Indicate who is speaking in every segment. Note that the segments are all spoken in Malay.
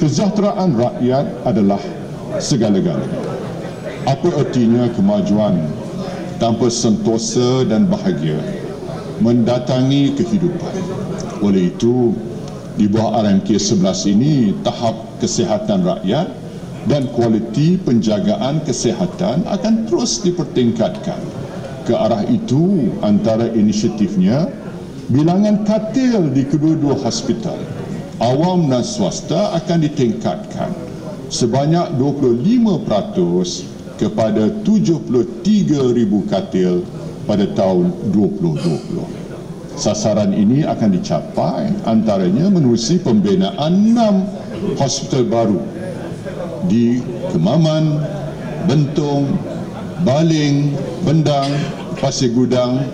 Speaker 1: kesejahteraan rakyat adalah segala-galanya. Apa artinya kemajuan tanpa sentosa dan bahagia mendatangi kehidupan. Oleh itu, di bawah RMK 11 ini, tahap kesihatan rakyat dan kualiti penjagaan kesihatan akan terus dipertingkatkan. Ke arah itu, antara inisiatifnya, bilangan katil di kedua-dua hospital, awam dan swasta akan ditingkatkan sebanyak 25% kepada 73,000 katil pada tahun 2020. Sasaran ini akan dicapai antaranya menerusi pembinaan 6 hospital baru di Kemaman, Bentong, Baling, Bendang, Pasir Gudang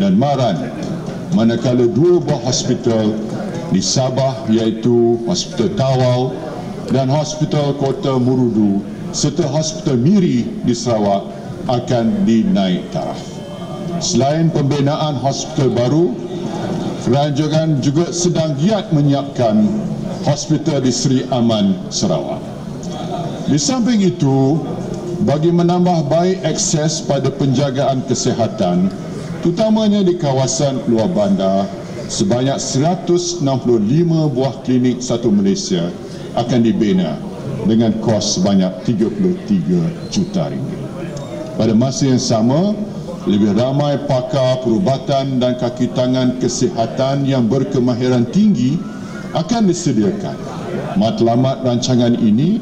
Speaker 1: dan Maran. Manakala dua buah hospital di Sabah iaitu Hospital Tawau dan Hospital Kota Murudu serta Hospital Miri di Sarawak akan dinaik taraf. Selain pembinaan hospital baru, kerajaan juga sedang giat menyiapkan hospital di Seri Aman Sarawak. Di samping itu, bagi menambah baik akses pada penjagaan kesihatan, terutamanya di kawasan luar bandar, sebanyak 165 buah klinik satu Malaysia akan dibina dengan kos sebanyak 33 juta ringgit. Pada masa yang sama, lebih ramai pakar perubatan dan kaki tangan kesihatan yang berkemahiran tinggi akan disediakan. Matlamat rancangan ini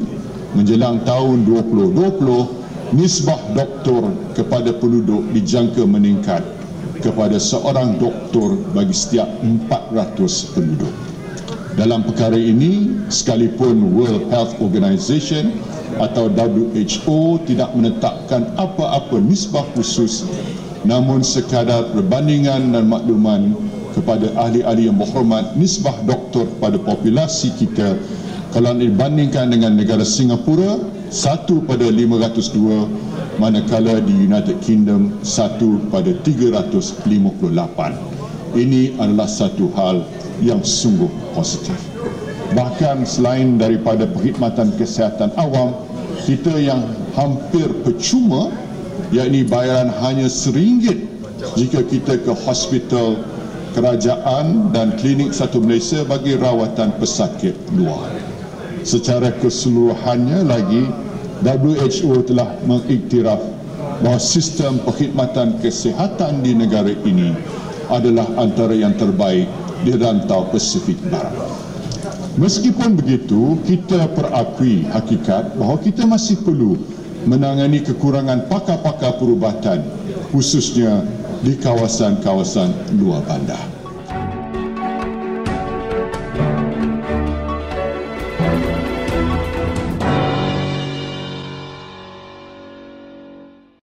Speaker 1: menjelang tahun 2020, nisbah doktor kepada penduduk dijangka meningkat kepada seorang doktor bagi setiap 400 penduduk. Dalam perkara ini, sekalipun World Health Organization atau WHO tidak menetapkan apa-apa nisbah khusus namun sekadar perbandingan dan makluman kepada ahli-ahli yang berhormat nisbah doktor pada populasi kita kalau dibandingkan dengan negara Singapura satu pada 502 manakala di United Kingdom satu pada 358 ini adalah satu hal yang sungguh positif. Bahkan selain daripada perkhidmatan kesihatan awam, kita yang hampir percuma, yakni bayaran hanya seringgit jika kita ke hospital kerajaan dan klinik satu Malaysia bagi rawatan pesakit luar. Secara keseluruhannya lagi, WHO telah mengiktiraf bahawa sistem perkhidmatan kesihatan di negara ini adalah antara yang terbaik di rantau Pasifik Barat. Meskipun begitu, kita perakui hakikat bahawa kita masih perlu menangani kekurangan pakar-pakar perubatan khususnya di kawasan-kawasan luar bandar.